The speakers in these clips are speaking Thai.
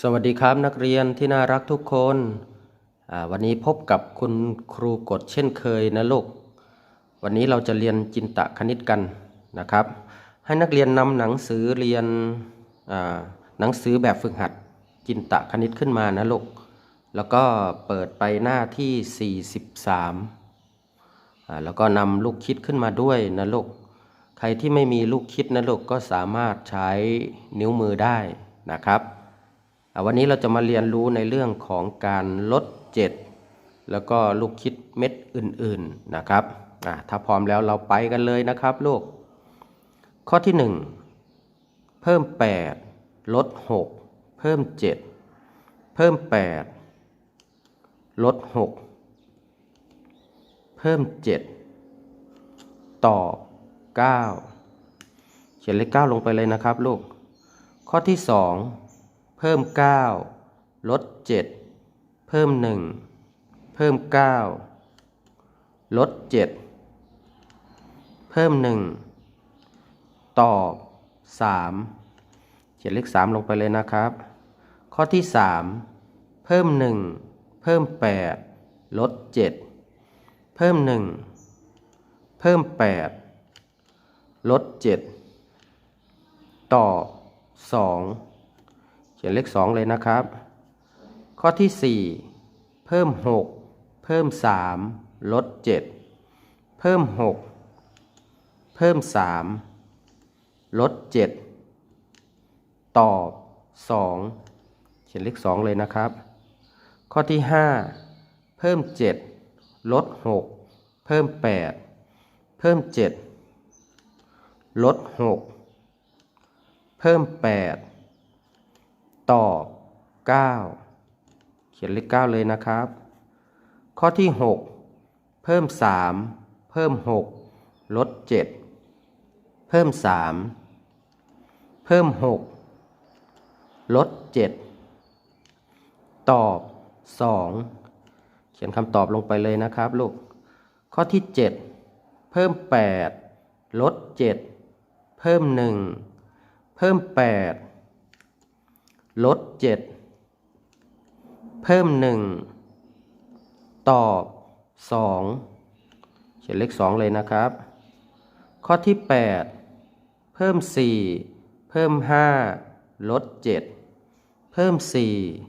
สวัสดีครับนักเรียนที่น่ารักทุกคนวันนี้พบกับคุณครูกฎเช่นเคยนะลูกวันนี้เราจะเรียนจินตคณิตกันนะครับ ให้นักเรียนนำหนังสือเรียนหนังสือแบบฝึกหัดจินตคณิตขึ้นมานะลูกแล้วก็เปิดไปหน้าที่ 43อ่าแล้วก็นำลูกคิดขึ้นมาด้วยนะลูกใครที่ไม่มีลูกคิดนะลูกก็สามารถใช้นิ้วมือได้นะครับ วันนี้เราจะมาเรียนรู้ในเรื่องของการลดเจ็ดแล้วก็ลูกคิดเม็ดอื่นๆนะครับถ้าพร้อมแล้วเราไปกันเลยนะครับลูก ข้อที่ 1 เพิ่ม 8 ลด 6 เพิ่ม 7 เพิ่ม 8 ลด 6 เพิ่ม 7 ต่อ 9 เขียนเลข 9 ลงไปเลยนะครับลูก ข้อที่ 2 พิ่ม 9 ลด 7 เพิ่ม 1 เพิ่ม 9 ลด 7 เพิ่ม 1 ตอบ 3 เขียนเลข 3 ลงไปเลยนะครับ ข้อที่ 3 เพิ่ม 1 เพิ่ม 8 ลด 7 เพิ่ม 1 เพิ่ม 8 ลด 7 ตอบ 2 ขียนเลข2เลยนะครับ ข้อที่4เพิ่ม6เพิ่ม3ลด7เพิ่ม6เพิ่ม3ลด7ตอบ2เขียนเลข2เลยนะครับ ข้อที่5เพิ่ม7ลด6เพิ่ม8เพิ่ม7ลด6เพิ่ม8 ตอบ9เขียนเลข 9 เลยนะครับ ข้อที่ 6 เพิ่ม 3 เพิ่ม 6 ลด 7 เพิ่ม 3 เพิ่ม 6 ลด 7 ตอบ 2 เขียนคำตอบลงไปเลยนะครับลูก ข้อที่ 7 เพิ่ม 8 ลด 7 เพิ่ม 1 เพิ่ม 8 ลด7เพิ่ม1ตอบ2เขียนเลข2เลยนะครับ ข้อที่8เพิ่ม4เพิ่ม5ลด7เพิ่ม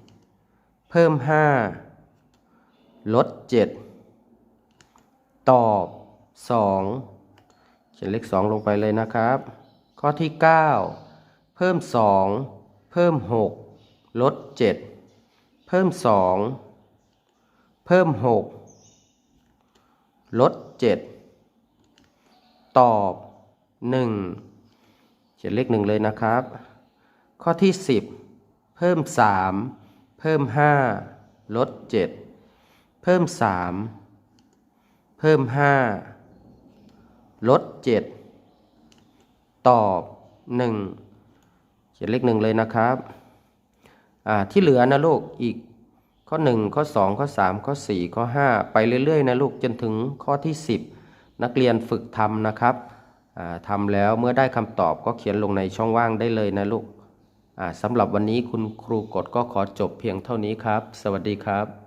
4เพิ่ม5ลด7ตอบ2เขียนเลข2ลงไปเลยนะครับ ข้อที่9เพิ่ม2 เพิ่ม 6 ลด 7 เพิ่ม 2 เพิ่ม 6 ลด 7 ตอบ 1 เขียนเลข1เลยนะครับ ข้อที่ 10 เพิ่ม 3 เพิ่ม 5 ลด 7 เพิ่ม 3 เพิ่ม 5 ลด 7 ตอบ 1 เขียนเลขหนึ่งเลยนะครับอ่าที่เหลือนะลูกอีกข้อ 1 ข้อ 2 ข้อ 3 ข้อ 4 ข้อ 5 ไปเรื่อยๆนะลูกจนถึงข้อที่ 10 นักเรียนฝึกทำนะครับอ่าทำแล้วเมื่อได้คำตอบก็เขียนลงในช่องว่างได้เลยนะลูกอ่าสำหรับวันนี้คุณครูกดก็ขอจบเพียงเท่านี้ครับ สวัสดีครับ